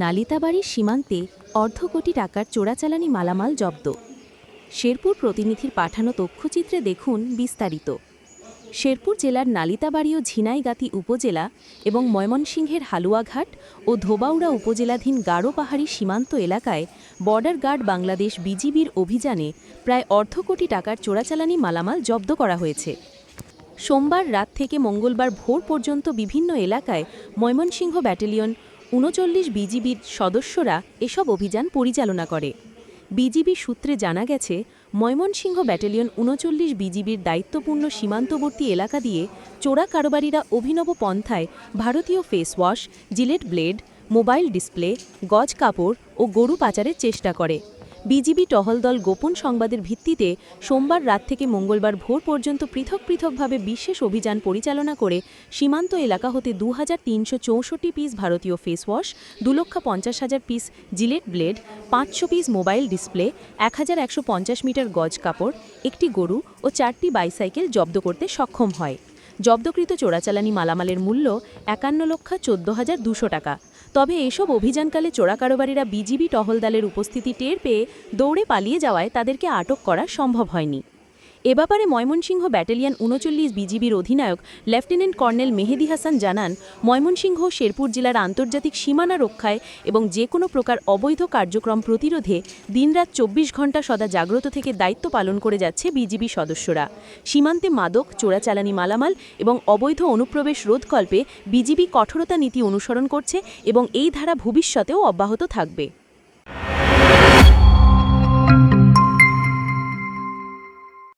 নালিতাবাড়ির সীমান্তে অর্ধ কোটি টাকার চোরাচালানি মালামাল জব্দ। শেরপুর প্রতিনিধির পাঠানো তথ্যচিত্রে দেখুন বিস্তারিত। শেরপুর জেলার নালিতাবাড়ি ও ঝিনাইগাতি উপজেলা এবং ময়মনসিংহের হালুয়াঘাট ও ধোবাউড়া উপজেলাধীন গাঢ় পাহাড়ি সীমান্ত এলাকায় বর্ডার গার্ড বাংলাদেশ বিজিবির অভিযানে প্রায় অর্ধ কোটি টাকার চোরাচালানি মালামাল জব্দ করা হয়েছে। সোমবার রাত থেকে মঙ্গলবার ভোর পর্যন্ত বিভিন্ন এলাকায় ময়মনসিংহ ব্যাটালিয়ন উনচল্লিশ বিজিবির সদস্যরা এসব অভিযান পরিচালনা করে। বিজিবি সূত্রে জানা গেছে, ময়মনসিংহ ব্যাটালিয়ন উনচল্লিশ বিজিবির দায়িত্বপূর্ণ সীমান্তবর্তী এলাকা দিয়ে চোরা কারবারিরা অভিনব পন্থায় ভারতীয় face wash Gillette blade mobile display গজ কাপড় ও গরু পাচারের চেষ্টা করে। বিজিবি টহল দল গোপন সংবাদের ভিত্তিতে সোমবার রাত থেকে মঙ্গলবার ভোর পর্যন্ত পৃথক পৃথকভাবে বিশেষ অভিযান পরিচালনা করে সীমান্ত এলাকা হতে দু হাজার তিনশো চৌষট্টি পিস ভারতীয় ফেসওয়াশ দু লক্ষ পঞ্চাশ হাজার পিস জিলেট ব্লেড পাঁচশো পিস মোবাইল ডিসপ্লে এক হাজার একশো পঞ্চাশ মিটার গজ কাপড়, একটি গরু ও চারটি বাইসাইকেল জব্দ করতে সক্ষম হয়। জব্দকৃত চোরাচালানি মালামালের মূল্য একান্ন লক্ষ চোদ্দ হাজার দুশো টাকা। তবে এসব অভিযানকালে চোরা কারোবারীরা বিজিবি টহলদালের উপস্থিতি টের পেয়ে দৌড়ে পালিয়ে যাওয়ায় তাদেরকে আটক করা সম্ভব হয়নি। এ ব্যাপারে ময়মনসিংহ ব্যাটালিয়ন উনচল্লিশ বিজিবির অধিনায়ক লেফটেন্যান্ট কর্নেল মেহেদি হাসান জানান, ময়মনসিংহ শেরপুর জেলার আন্তর্জাতিক সীমানা রক্ষায় এবং যে কোনো প্রকার অবৈধ কার্যক্রম প্রতিরোধে দিনরাত চব্বিশ ঘণ্টা সদা জাগ্রত থেকে দায়িত্ব পালন করে যাচ্ছে বিজিবি সদস্যরা। সীমান্তে মাদক, চোরাচালানি মালামাল এবং অবৈধ অনুপ্রবেশ রোধকল্পে বিজিবি কঠোরতা নীতি অনুসরণ করছে এবং এই ধারা ভবিষ্যতেও অব্যাহত থাকবে।